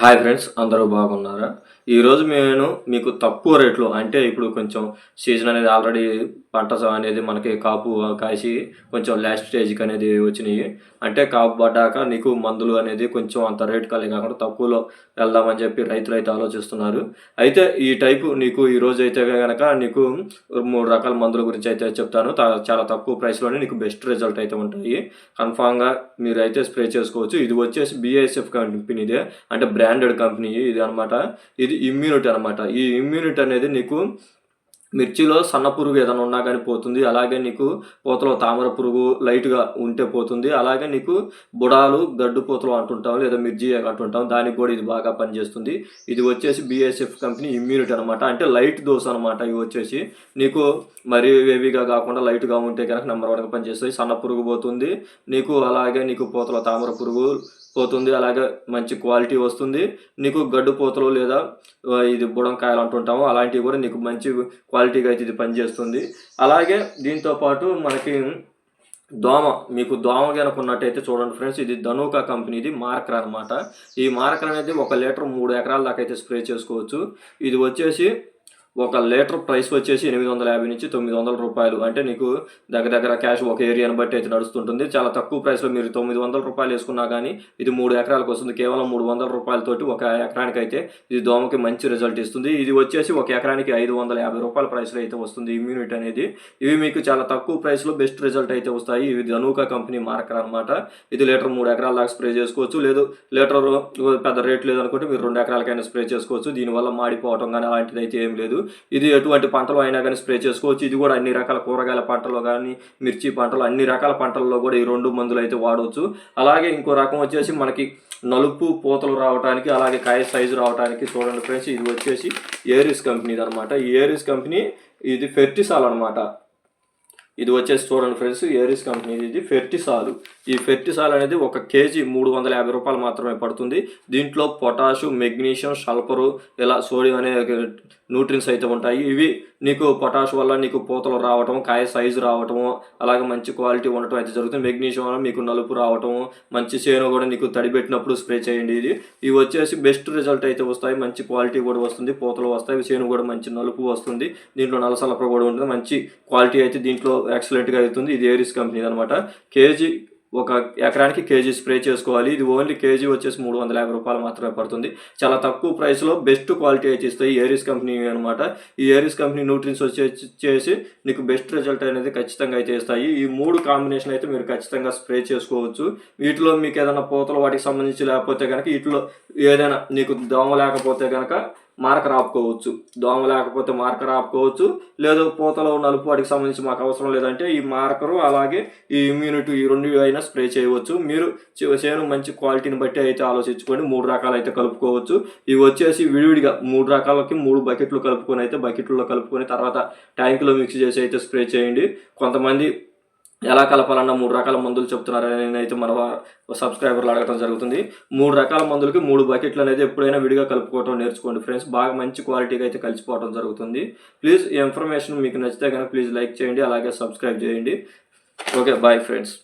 Hi friends అందరూ బాగున్నారా? ఈరోజు నేను మీకు తక్కువ రేట్లో అంటే ఇప్పుడు కొంచెం సీజన్ అనేది ఆల్రెడీ పంట అనేది మనకి కాపు కాసి కొంచెం లాస్ట్ స్టేజ్కి అనేది వచ్చినాయి. అంటే కాపు పడ్డాక నీకు మందులు అనేది కొంచెం అంత రేట్ కలిగి కాకుండా తక్కువలో వెళ్దామని చెప్పి రైతులు అయితే ఆలోచిస్తున్నారు. అయితే ఈ టైపు నీకు ఈ రోజు అయితే కనుక నీకు మూడు రకాల మందుల గురించి అయితే చెప్తాను. చాలా తక్కువ ప్రైస్లోనే నీకు బెస్ట్ రిజల్ట్ అయితే ఉంటాయి. కన్ఫామ్గా మీరు అయితే స్ప్రే చేసుకోవచ్చు. ఇది వచ్చేసి బిఎస్ఎఫ్ కంపెనీదే అంటే బ్రాండెడ్ కంపెనీ ఇది అనమాట ఇది ఇమ్యూనిటీ అనమాట ఈ ఇమ్యూనిటీ అనేది నీకు మిర్చిలో సన్న పురుగు ఏదైనా ఉన్నా కానీ పోతుంది. అలాగే నీకు పూతలో తామర పురుగు లైట్గా ఉంటే పోతుంది. అలాగే నీకు బుడాలు గడ్డు పూతలు అంటుంటాం లేదా మిర్చి అంటుంటాం. దానికి కూడా ఇది బాగా పనిచేస్తుంది. ఇది వచ్చేసి బీఎస్ఎఫ్ కంపెనీ ఇమ్యూనిటీ అనమాట అంటే లైట్ డోస్ అనమాట ఇవి వచ్చేసి. నీకు మరీ వేవిగా కాకుండా లైట్గా ఉంటే కనుక నెంబర్ వన్గా పనిచేస్తుంది సన్న పురుగు పోతుంది. నీకు అలాగే నీకు పూతలో తామర పురుగు పోతుంది. అలాగే మంచి క్వాలిటీ వస్తుంది. నీకు గడ్డు పోతలు లేదా ఇది బుడంకాయలు అంటుంటాము అలాంటివి కూడా నీకు మంచి క్వాలిటీగా అయితే ఇది పనిచేస్తుంది. అలాగే దీంతో పాటు మనకి దోమ మీకు దోమ కనుక ఉన్నట్టయితే చూడండి ఫ్రెండ్స్ ఇది ధనుకా కంపెనీది మార్కర్ అనమాట ఈ మార్కర్ అనేది ఒక లీటర్ మూడు ఎకరాల దాకా అయితే స్ప్రే చేసుకోవచ్చు. ఇది వచ్చేసి ఒక లీటర్ ప్రైస్ వచ్చేసి ఎనిమిది వందల యాభై నుంచి తొమ్మిది వందల రూపాయలు. అంటే నీకు దగ్గర దగ్గర క్యాష్ ఒక ఏరియాని బట్టి అయితే నడుస్తుంటుంది. చాలా తక్కువ ప్రైస్లో మీరు తొమ్మిది వందల రూపాయలు వేసుకున్నా కానీ ఇది మూడు ఎకరాలకు వస్తుంది. కేవలం మూడు వందల రూపాయలతోటి ఒక ఎకరానికి అయితే ఇది దోమకి మంచి రిజల్ట్ ఇస్తుంది. ఇది వచ్చేసి ఒక ఎకరానికి ఐదు వందల యాభై రూపాయల ప్రైస్లో అయితే వస్తుంది ఇమ్యూనిటీ అనేది. ఇవి మీకు చాలా తక్కువ ప్రైస్లో బెస్ట్ రిజల్ట్ అయితే వస్తాయి. ఇవి ధనుకా కంపెనీ మార్కర్ అనమాట ఇది లీటర్ మూడు ఎకరాల దాకా స్ప్రే చేసుకోవచ్చు. లేదు లీటర్ పెద్ద రేట్ లేదనుకుంటే మీరు రెండు ఎకరాలకైనా స్ప్రే చేసుకోవచ్చు. దీనివల్ల మాడిపోవటం కానీ అలాంటిది అయితే ఏం లేదు. ఇది ఎటువంటి పంటలు అయినా కానీ స్ప్రే చేసుకోవచ్చు. ఇది కూడా అన్ని రకాల కూరగాయల పంటలో కానీ మిర్చి పంటలు అన్ని రకాల పంటల్లో కూడా ఈ రెండు మందులు అయితే వాడవచ్చు అలాగే ఇంకో రకం వచ్చేసి మనకి నలుపు పూతలు రావడానికి అలాగే కాయ సైజు రావడానికి చూడండి ఫ్రెండ్స్ ఇది వచ్చేసి ఏరిస్ కంపెనీది అనమాట ఈ ఏరిస్ కంపెనీ ఇది ఫెర్టిసాల్ అనమాట ఇది వచ్చేసి చూడండి ఫ్రెండ్స్ ఏరిస్ కంపెనీ ఇది ఫెర్టిసాల్ ఈ ఫెర్టిసాల్ అనేది ఒక కేజీ మూడు వందల యాభై రూపాయలు మాత్రమే పడుతుంది. దీంట్లో పొటాషు మెగ్నీషియం సల్ఫరు ఇలా సోడియం అనే న్యూట్రిన్స్ అయితే ఉంటాయి. ఇవి నీకు పొటాష్ వల్ల నీకు పూతలు రావటం కాయ సైజు రావటము అలాగే మంచి క్వాలిటీ ఉండటం అయితే జరుగుతుంది. మెగ్నీషియం వల్ల మీకు నలుపు రావటము మంచి చేను కూడా నీకు తడి పెట్టినప్పుడు స్ప్రే చేయండి ఇది. ఇవి వచ్చేసి బెస్ట్ రిజల్ట్ అయితే వస్తాయి. మంచి క్వాలిటీ కూడా వస్తుంది పూతలు వస్తాయి చేను కూడా మంచి నలుపు వస్తుంది. దీంట్లో నలసలప కూడా ఉంటుంది మంచి క్వాలిటీ అయితే దీంట్లో ఎక్సలెంట్గా అవుతుంది. ఇది ఏరిస్ కంపెనీ అనమాట కేజీ ఒక ఎకరానికి కేజీ స్ప్రే చేసుకోవాలి. ఇది ఓన్లీ కేజీ వచ్చేసి మూడు వందల యాభై రూపాయలు మాత్రమే పడుతుంది. చాలా తక్కువ ప్రైస్లో బెస్ట్ క్వాలిటీ అయితే ఇస్తాయి ఏరిస్ కంపెనీ అనమాట ఈ ఏరిస్ కంపెనీ న్యూట్రిన్స్ వచ్చేసి చేసి నీకు బెస్ట్ రిజల్ట్ అనేది ఖచ్చితంగా అయితే ఇస్తాయి. ఈ మూడు కాంబినేషన్ అయితే మీరు ఖచ్చితంగా స్ప్రే చేసుకోవచ్చు. వీటిలో మీకు ఏదైనా పూతలు వాటికి సంబంధించి లేకపోతే కనుక వీటిలో ఏదైనా నీకు దోమ లేకపోతే కనుక మార్క రాపుకోవచ్చు. దోమ లేకపోతే మార్క ఆపుకోవచ్చు లేదు పూతలో నలుపు వాటికి సంబంధించి మాకు అవసరం లేదంటే ఈ మార్కరు అలాగే ఈ ఇమ్యూనిటీ ఈ రెండు అయినా స్ప్రే చేయవచ్చు. మీరు చేను మంచి క్వాలిటీని బట్టి అయితే ఆలోచించుకొని మూడు రకాలు అయితే కలుపుకోవచ్చు. ఇవి వచ్చేసి విడివిడిగా మూడు రకాలకి మూడు బకెట్లు కలుపుకొని అయితే బకెట్లో కలుపుకొని తర్వాత ట్యాంకులో మిక్స్ చేసి అయితే స్ప్రే చేయండి. కొంతమంది ఎలా కలపాలన్న మూడు రకాల మందులు చెప్తున్నారని నేనైతే మన సబ్స్క్రైబర్లు అడగడం జరుగుతుంది. మూడు రకాల మందులకి మూడు బకెట్లు అనేది ఎప్పుడైనా విడిగా కలుపుకోవడం నేర్చుకోండి ఫ్రెండ్స్. బాగా మంచి క్వాలిటీగా అయితే కలిసిపోవడం జరుగుతుంది. ప్లీజ్ ఈ ఇన్ఫర్మేషన్ మీకు నచ్చితే కనుక ప్లీజ్ లైక్ చేయండి అలాగే సబ్స్క్రైబ్ చేయండి. Okay bye friends.